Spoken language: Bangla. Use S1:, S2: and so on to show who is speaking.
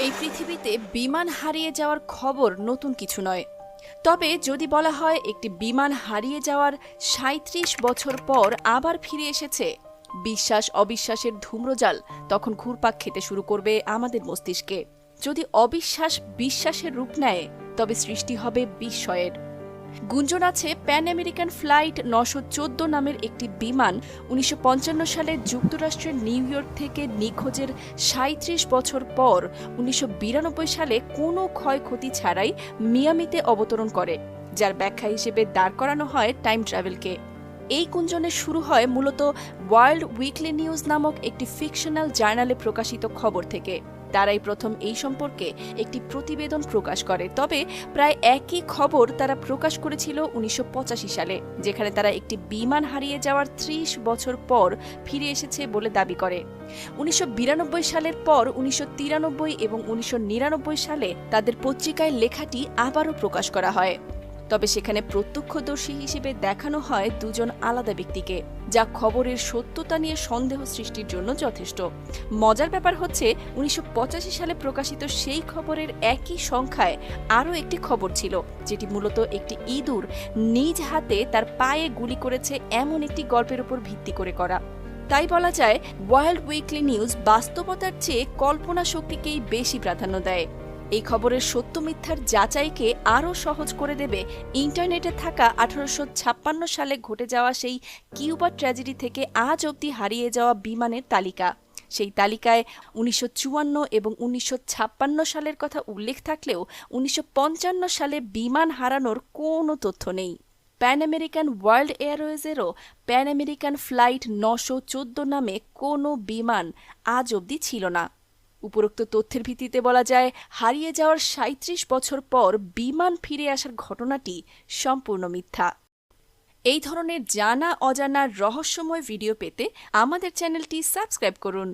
S1: এই পৃথিবীতে বিমান হারিয়ে যাওয়ার খবর নতুন কিছু নয়। তবে যদি বলা হয় একটি বিমান হারিয়ে যাওয়ার সাঁত্রিশ বছর পর আবার ফিরে এসেছে, বিশ্বাস অবিশ্বাসের ধূম্রজাল তখন ঘুরপাক খেতে শুরু করবে আমাদের মস্তিষ্কে। যদি অবিশ্বাস বিশ্বাসের রূপ নেয়, তবে সৃষ্টি হবে বিস্ময়ের। গুঞ্জন আছে প্যান আমেরিকান ফ্লাইট নশো নামের একটি বিমান উনিশশো পঞ্চান্ন সালে যুক্তরাষ্ট্রের নিউ ইয়র্ক থেকে নিখোঁজের সাঁত্রিশ বছর পর উনিশশো বিরানব্বই সালে কোনো ক্ষয়ক্ষতি ছাড়াই মিয়ামিতে অবতরণ করে, যার ব্যাখ্যা হিসেবে দাঁড় করানো হয় টাইম ট্রাভেলকে। এই কুঞ্জনের শুরু হয় মূলত ওয়ার্ল্ড উইকলি নিউজ নামক একটি ফিকশনাল জার্নালে প্রকাশিত খবর থেকে। তারাই প্রথম এই সম্পর্কে একটি প্রতিবেদন প্রকাশ করে। তবে প্রায় একই খবর তারা প্রকাশ করেছিল উনিশশো পঁচাশি সালে, যেখানে তারা একটি বিমান হারিয়ে যাওয়ার ত্রিশ বছর পর ফিরে এসেছে বলে দাবি করে। উনিশশো বিরানব্বই সালের পর উনিশশো তিরানব্বই এবং উনিশশো নিরানব্বই সালে তাদের পত্রিকায় লেখাটি আবারও প্রকাশ করা হয়। তবে সেখানে প্রত্যক্ষদর্শী হিসেবে দেখানো হয় দুজন আলাদা ব্যক্তিকে, যা খবরের সত্যতা নিয়ে সন্দেহ সৃষ্টির জন্য যথেষ্ট। মজার ব্যাপার হচ্ছে, উনিশশো পঁচাশি সালে প্রকাশিত সেই খবরের একই সংখ্যায় আরও একটি খবর ছিল, যেটি মূলত একটি ইঁদুর নিজ হাতে তার পায়ে গুলি করেছে এমন একটি গল্পের উপর ভিত্তি করে করা। তাই বলা যায়, ওয়ার্ল্ড উইকলি নিউজ বাস্তবতার চেয়ে কল্পনা শক্তিকেই বেশি প্রাধান্য দেয়। এই খবরের সত্য মিথ্যার যাচাইকে আরও সহজ করে দেবে ইন্টারনেটে থাকা আঠারোশো ছাপ্পান্ন সালে ঘটে যাওয়া সেই কিউবা ট্র্যাজেডি থেকে আজ অবধি হারিয়ে যাওয়া বিমানের তালিকা। সেই তালিকায় উনিশশো চুয়ান্ন এবং উনিশশো ছাপ্পান্ন সালের কথা উল্লেখ থাকলেও উনিশশো পঞ্চান্ন সালে বিমান হারানোর কোনো তথ্য নেই। প্যান আমেরিকান ওয়ার্ল্ড এয়ারওয়েজেরও প্যান আমেরিকান ফ্লাইট নশো নামে কোনো বিমান আজ অবধি ছিল না। উপরোক্ত তথ্যের ভিত্তিতে বলা যায়, হারিয়ে যাওয়ার সাঁত্রিশ বছর পর বিমান ফিরে আসার ঘটনাটি সম্পূর্ণ মিথ্যা। এই ধরনের জানা অজানা রহস্যময় ভিডিও পেতে আমাদের চ্যানেলটি সাবস্ক্রাইব করুন।